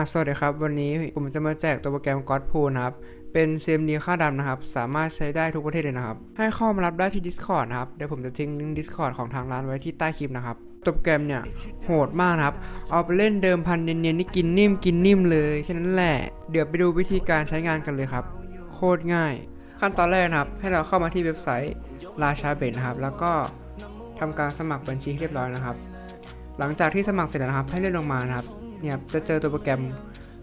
สวัสดีครับ วันนี้ผมจะมาแจกตัวโปรแกรม God Pool นะครับ เป็น CMD ค่าดำนะครับ สามารถใช้ได้ทุกประเทศเลยนะครับ ให้เข้ามารับได้ที่ Discord นะครับ เดี๋ยวผมจะทิ้งลิงก์ Discord ของทางร้านไว้ที่ใต้คลิปนะครับ ตัวโปรแกรมเนี่ยโหดมากนะครับ เอาไปเล่นเดิมพันเนียนๆนี่กินนิ่มกินนิ่มเลยแค่นั้นแหละ เดี๋ยวไปดูวิธีการใช้งานกันเลยครับ โคตรง่าย ขั้นตอนแรกนะครับ ให้เราเข้ามาที่เว็บไซต์ราชาเบนนะครับ แล้วก็ทำการสมัครบัญชีให้เรียบร้อยนะครับ หลังจากที่สมัครเสร็จนะครับ ให้เลื่อนลงมานะครับ เนี่ยจะเจอตัวโปรแกรม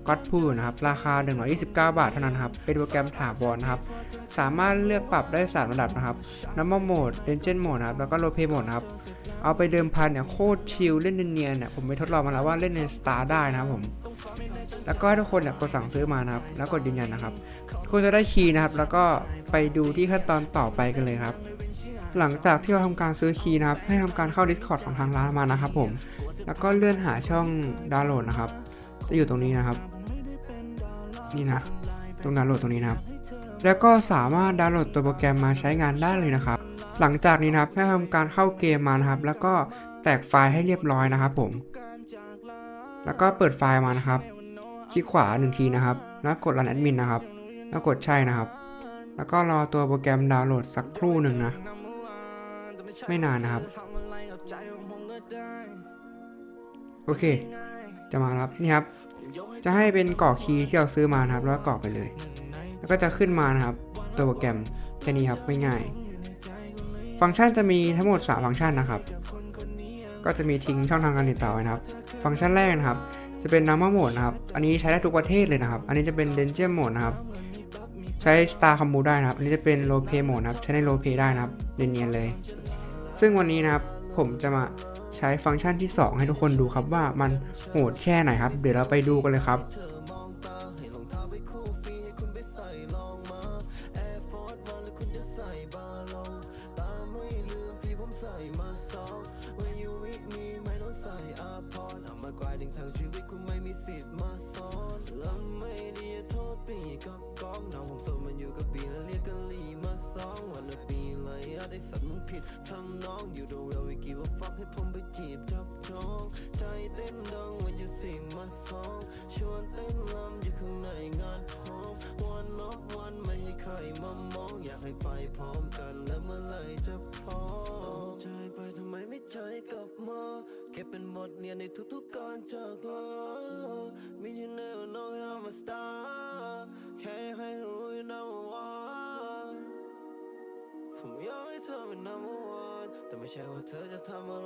ก็ d พูนะครับราคา 129 บาทเท่านั้นครับ เป็นโปรแกรมถาวรนะครับ สามารถเลือกปรับได้ 3 ระดับนะครับน้ำมันโหมดเ e นเจนโหมดครับ แล้วก็โลเพโหมดนะครับ เอาไปเดิมพันเนี่ยโคตรชิลเล่นเนียนๆเนี่ยผมไปทดลองมาแล้วว่าเล่นในสตาร์ได้นะครับผม แล้วก็ให้ทุกคนเนี่ยกดสั่งซื้อมานะครับ แล้วกดยืนยันนะครับ คุณจะได้คีย์นะครับ แล้วก็ไปดูที่ขั้นตอนต่อไปกันเลยครับ หลังจากที่เราทำการซื้อคีย์นะครับ ให้ทำการเข้า Discord ของทางร้านมานะครับผม แล้วก็เลื่อนหาช่องดาวน์โหลดนะครับ จะอยู่ตรงนี้นะครับ นี่นะ ตรงดาวน์โหลดตรงนี้นะครับ แล้วก็สามารถดาวน์โหลดตัวโปรแกรมมาใช้งานได้เลยนะครับ หลังจากนี้นะครับให้ทำการเข้าเกมมานะครับ แล้วก็แตกไฟล์ให้เรียบร้อยนะครับผม แล้วก็เปิดไฟล์มานะครับ คลิกขวาหนึ่งทีนะครับ แล้วกดรันแอดมินนะครับ แล้วกดใช่นะครับ แล้วก็รอตัวโปรแกรมดาวน์โหลดสักครู่หนึ่งนะ ไม่นานนะครับ โอเค จะมาครับนี่ครับ จะให้เป็นกรอกคีย์ที่เราซื้อมานะครับ แล้วกรอกไปเลย แล้วก็จะขึ้นมานะครับ ตัวโปรแกรมแค่นี้ครับไม่ง่าย ฟังก์ชันจะมีทั้งหมด 3 ฟังก์ชันนะครับ ก็จะมีทิ้งช่องทางการติดต่อนะครับ ฟังก์ชันแรกนะครับ จะเป็น normal mode นะครับ อันนี้ใช้ได้ทุกประเทศเลยนะครับ อันนี้จะเป็น danger mode นะครับใช้ star combo ได้นะครับ อันนี้จะเป็น low pay mode นะครับ ใช้ใน low pay ได้นะครับ เนียนๆเลย ซึ่งวันนี้นะครับผมจะมาใช้ฟังก์ชันที่ 2 ให้ทุกคนดูครับว่ามันโหดแค่ไหนครับ เดี๋ยวเราไปดูกันเลยครับ ได้สัตมึงผิดทำน้องอยู่ดูเวลวิกีว่าฟังให้ผมไปจีบจับจองใจเต้นดังวันอยู่เสียงมาสองชวนเต้นลำอยู่ข้างในงานพร้อมวันนอกวันไม่ให้ใครมามองอยากให้ไปพร้อมกันแล้วเมื่อไรจะพร้อมใจไปทำไมไม่ใจกลับมาเก็บเป็นบทเรียนในทุกๆการจากลามีอยู่ในวันน้องเรามาสตาร์แค่ให้รู้อยู่นะว่า from your เธอเป็น number one แต่ไม่ใช่ว่าเธอจะทำอะไร